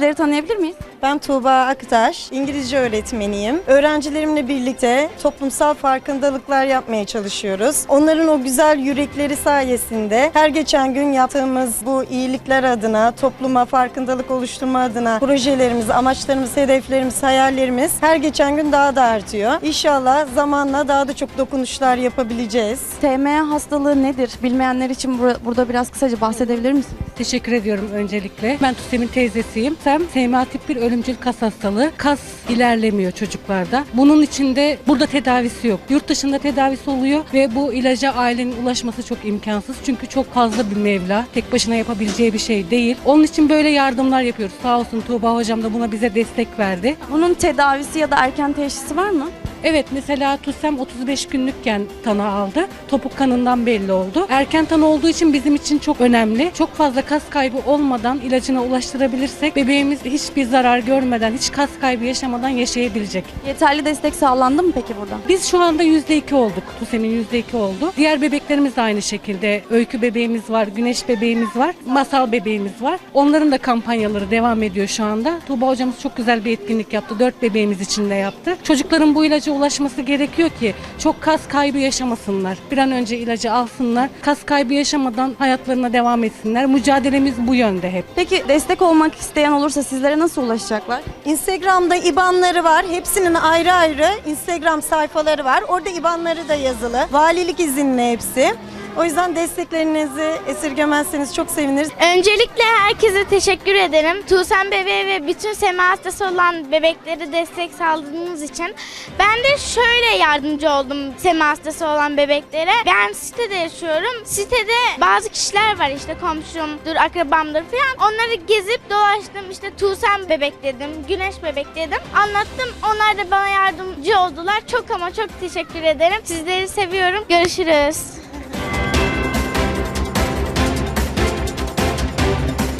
Sizleri tanıyabilir miyiz? Ben Tuğba Aktaş, İngilizce öğretmeniyim. Öğrencilerimle birlikte toplumsal farkındalıklar yapmaya çalışıyoruz. Onların o güzel yürekleri sayesinde her geçen gün yaptığımız bu iyilikler adına, topluma farkındalık oluşturma adına projelerimiz, amaçlarımız, hedeflerimiz, hayallerimiz her geçen gün daha da artıyor. İnşallah zamanla daha da çok dokunuşlar yapabileceğiz. TMA hastalığı nedir? Bilmeyenler için bur- burada biraz kısaca bahsedebilir misiniz? Teşekkür ediyorum öncelikle. Ben Tusem'in teyzesiyim. Sem, SMA tip bir ölümcül kas hastalığı. Kas ilerlemiyor çocuklarda. Bunun içinde burada tedavisi yok. Yurt dışında tedavisi oluyor ve bu ilaca ailenin ulaşması çok imkansız. Çünkü çok fazla bir mevla. Tek başına yapabileceği bir şey değil. Onun için böyle yardımlar yapıyoruz. Sağ olsun Tuğba hocam da buna bize destek verdi. Bunun tedavisi ya da erken teşhisi var mı? Evet mesela Tusem 35 günlükken tanı aldı. Topuk kanından belli oldu. Erken tanı olduğu için bizim için çok önemli. Çok fazla kas kaybı olmadan ilacına ulaştırabilirsek bebeğimiz hiçbir zarar görmeden, hiç kas kaybı yaşamadan yaşayabilecek. Yeterli destek sağlandı mı peki burada? Biz şu anda %2 olduk. Tusem'in %2 oldu. Diğer bebeklerimiz de aynı şekilde. Öykü bebeğimiz var, güneş bebeğimiz var, masal bebeğimiz var. Onların da kampanyaları devam ediyor şu anda. Tuğba hocamız çok güzel bir etkinlik yaptı. Dört bebeğimiz için de yaptı. Çocukların bu ilaca ulaşması gerekiyor ki çok kas kaybı yaşamasınlar. Bir an önce ilacı alsınlar. Kas kaybı yaşamadan hayatlarına devam etsinler. Mücadelemiz bu yönde hep. Peki destek olmak isteyen olursa sizlere nasıl ulaşacaklar? Instagram'da IBAN'ları var. Hepsinin ayrı ayrı Instagram sayfaları var. Orada IBAN'ları da yazılı. Valilik izinli hepsi. O yüzden desteklerinizi esirgemezseniz çok seviniriz. Öncelikle herkese teşekkür ederim. Tuğsen bebeğe ve bütün sema hastası olan bebeklere destek sağladığınız için. Ben de şöyle yardımcı oldum sema hastası olan bebeklere. Ben sitede yaşıyorum. Sitede bazı kişiler var işte komşumdur, akrabamdır falan. Onları gezip dolaştım. İşte Tuğsen bebek dedim, Güneş bebek dedim. Anlattım. Onlar da bana yardımcı oldular. Çok ama çok teşekkür ederim. Sizleri seviyorum. Görüşürüz.